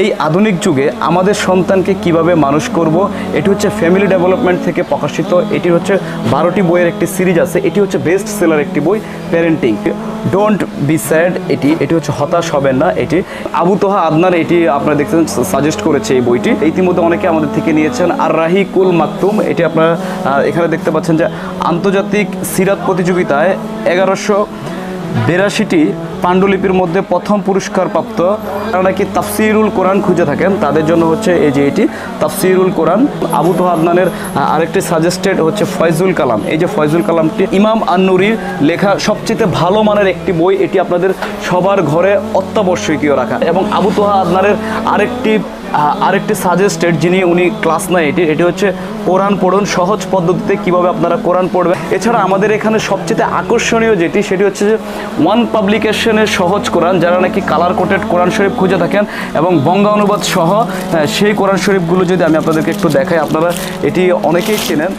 এই আধুনিক যুগে আমাদের সন্তানকে কীভাবে মানুষ করব, এটি হচ্ছে ফ্যামিলি ডেভেলপমেন্ট থেকে প্রকাশিত, এটি হচ্ছে বারোটি বইয়ের একটি সিরিজ আছে, এটি হচ্ছে বেস্ট সেলার একটি বই প্যারেন্টিং ডোন্ট বি স্যাড এটি এটি হচ্ছে হতাশ হবেন না, এটি আবু তোহা আদনান এটি আপনারা দেখছেন সাজেস্ট করেছে এই বইটি। ইতিমধ্যে অনেকে আমাদের থেকে নিয়েছেন আর রাহি কুল মাকতুম, এটি আপনারা এখানে দেখতে পাচ্ছেন যে আন্তর্জাতিক সিরাত প্রতিযোগিতায় এগারোশো বিরাশিটি পাণ্ডুলিপির মধ্যে প্রথম পুরস্কার প্রাপ্ত তারা নাকি তাফসিরুল কোরআন খুঁজে থাকেন, তাদের জন্য হচ্ছে এই যে এটি, তাফসিরুল কোরআন। আবু তো আদনানের আরেকটি সাজেস্টেড হচ্ছে ফয়জুল কালাম। এই যে ফয়জুল কালামটি ইমাম আন্নুরির লেখা সবচেয়ে ভালো মানের একটি বই। এটি আপনাদের সবার ঘরে অত্যাবশ্যকীয় রাখা। এবং আবু তোহা আদনারের আরেকটি আরেকটি সাজেস্টেড যিনি উনি ক্লাস নেয় এটি এটি হচ্ছে কোরআন পড়ুন, সহজ পদ্ধতিতে কীভাবে আপনারা কোরআন পড়বেন। এছাড়া আমাদের এখানে সবচেয়ে আকর্ষণীয় যেটি, সেটি হচ্ছে যে ওয়ান পাবলিকেশনের সহজ কোরআন, যারা নাকি কালার কোটেড কোরআন শরীফ খুঁজে থাকেন এবং বঙ্গা অনুবাদ সহ সেই কোরআন শরীফগুলো যদি আমি আপনাদেরকে একটু দেখাই, আপনারা এটি অনেকেই চেনেন।